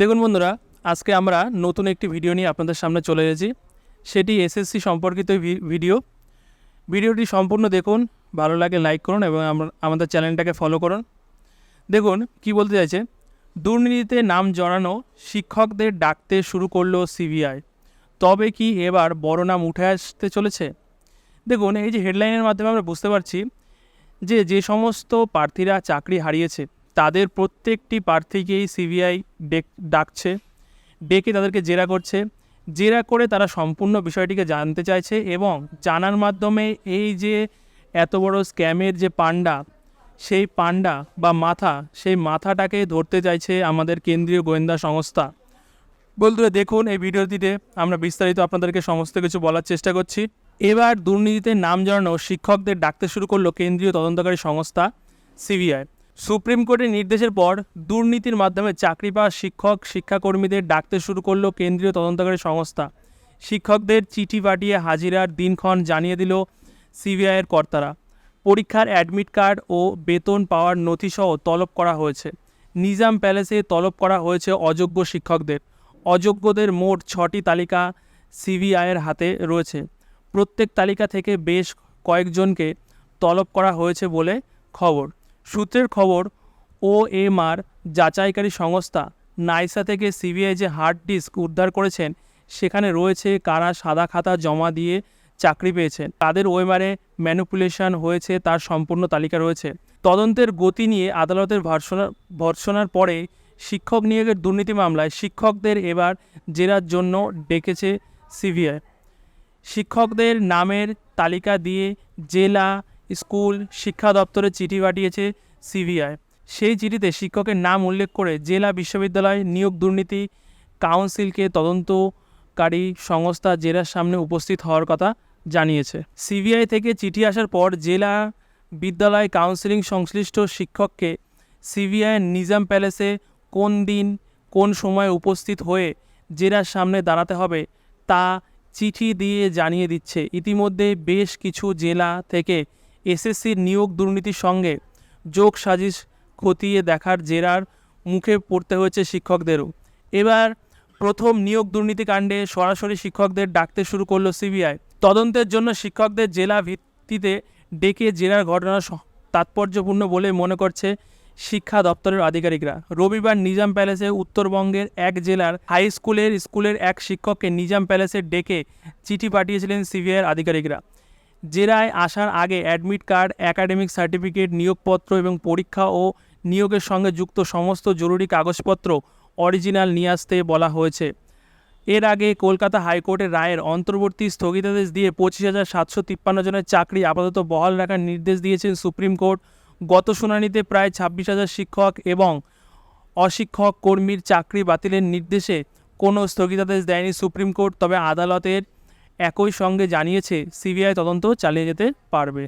দেখুন বন্ধুরা, আজকে আমরা নতুন একটি ভিডিও নিয়ে আপনাদের সামনে চলে এসেছি। সেটি এসএসসি সম্পর্কিত ভিডিও। ভিডিওটি সম্পূর্ণ দেখুন, ভালো লাগে লাইক করুন এবং আমাদের চ্যানেলটাকে ফলো করুন। দেখুন, কি বলতে চাইছে? দুর্নীতিতে নাম জড়ানো শিক্ষকদের ডাকতে শুরু করল সিবিআই। তবে কি এবার বড় নাম উঠে আসতে চলেছে? দেখুন, এই যে হেডলাইনের মাধ্যমে আমরা বুঝতে পারছি যে যে সমস্ত প্রার্থীরা চাকরি হারিয়েছে তাদের প্রত্যেকটি প্রার্থীকেই সিবিআই ডেক, ডাকছে, ডেকে তাদেরকে জেরা করছে। জেরা করে তারা সম্পূর্ণ বিষয়টিকে জানতে চাইছে এবং জানার মাধ্যমে এই যে এত বড় স্ক্যামের যে পান্ডা, সেই পান্ডা বা মাথা, সেই মাথাটাকে ধরতে চাইছে আমাদের কেন্দ্রীয় গোয়েন্দা সংস্থা। বন্ধুরা, দেখুন এই ভিডিওটিতে আমরা বিস্তারিত আপনাদেরকে সমস্ত কিছু বলার চেষ্টা করছি। এবার দুর্নীতিতে নাম জানানো শিক্ষকদের ডাকতে শুরু করল কেন্দ্রীয় তদন্তকারী সংস্থা সিবিআই। সুপ্রিম কোর্টের নির্দেশের পর দুর্নীতির মাধ্যমে চাকরি পাওয়া শিক্ষক, শিক্ষাকর্মীদের ডাকতে শুরু করল কেন্দ্রীয় তদন্তকারী সংস্থা। শিক্ষকদের চিঠি পাঠিয়ে হাজিরার দিনক্ষণ জানিয়ে দিল সিবিআইয়ের কর্তারা। পরীক্ষার অ্যাডমিট কার্ড ও বেতন পাওয়ার নথিসহ তলব করা হয়েছে। নিজাম প্যালেসে তলব করা হয়েছে অযোগ্য শিক্ষকদের। অযোগ্যদের মোট ছটি তালিকা সিবিআইয়ের হাতে রয়েছে। প্রত্যেক তালিকা থেকে বেশ কয়েকজনকে তলব করা হয়েছে বলে খবর। সূত্রের খবর ও এম আর যাচাইকারী সংস্থা নাইসা থেকে সিবিআই যে হার্ড ডিস্ক উদ্ধার করেছেন, সেখানে রয়েছে কারা সাদা খাতা জমা দিয়ে চাকরি পেয়েছেন। তাদের ওয়েমারে ম্যানুপুলেশন হয়েছে, তার সম্পূর্ণ তালিকা রয়েছে। তদন্তের গতি নিয়ে আদালতের ভর্সনা ভর্সনার পরে শিক্ষক নিয়োগের দুর্নীতি মামলায় শিক্ষকদের এবার জেরার জন্য ডেকেছে সিবিআই। শিক্ষকদের নামের তালিকা দিয়ে জেলা স্কুল, শিক্ষা দপ্তরে চিঠি পাঠিয়েছে সিবিআই। সেই চিঠিতে শিক্ষকের নাম উল্লেখ করে জেলা বিশ্ববিদ্যালয় নিয়োগ দুর্নীতি কাউন্সিলকে তদন্তকারী সংস্থা জেলার সামনে উপস্থিত হওয়ার কথা জানিয়েছে। সিবিআই থেকে চিঠি আসার পর জেলা বিদ্যালয় কাউন্সিলিং সংশ্লিষ্ট শিক্ষককে সিবিআইয়ের নিজাম প্যালেসে কোন দিন, কোন সময় উপস্থিত হয়ে জেলার সামনে দাঁড়াতে হবে তা চিঠি দিয়ে জানিয়ে দিচ্ছে। ইতিমধ্যে বেশ কিছু জেলা থেকে এসএসসির নিয়োগ দুর্নীতির সঙ্গে যোগ সাজিশ খতিয়ে দেখার জেরার মুখে পড়তে হয়েছে শিক্ষকদেরও। এবার প্রথম নিয়োগ দুর্নীতিকাণ্ডে সরাসরি শিক্ষকদের ডাকতে শুরু করল সিবিআই তদন্তের জন্য শিক্ষকদের জেলা ভিত্তিতে ডেকে জেলার ঘটনা তাৎপর্যপূর্ণ বলে মনে করছে শিক্ষা দপ্তরের আধিকারিকরা। রবিবার নিজাম প্যালেসে উত্তরবঙ্গের এক জেলার হাই স্কুলের স্কুলের এক শিক্ষককে নিজাম প্যালেসে ডেকে চিঠি পাঠিয়েছিলেন সিবিআইয়ের আধিকারিকরা। জেরায় আসার আগে অ্যাডমিট কার্ড, একাডেমিক সার্টিফিকেট, নিয়োগপত্র এবং পরীক্ষা ও নিয়োগের সঙ্গে যুক্ত সমস্ত জরুরি কাগজপত্র অরিজিনাল নিয়ে আসতে বলা হয়েছে। এর আগে কলকাতা হাইকোর্টের রায়ের অন্তর্বর্তী স্থগিতাদেশ দিয়ে পঁচিশ হাজার সাতশো তিপ্পান্ন জনের চাকরি আপাতত বহাল রাখার নির্দেশ দিয়েছেন সুপ্রিম কোর্ট। গত শুনানিতে প্রায় ছাব্বিশ হাজার শিক্ষক এবং অশিক্ষক কর্মীর চাকরি বাতিলের নির্দেশে কোনো স্থগিতাদেশ দেয়নি সুপ্রিম কোর্ট, তবে আদালতের একই সঙ্গে জানিয়েছে সিবিআই তদন্ত চালিয়ে যেতে পারবে।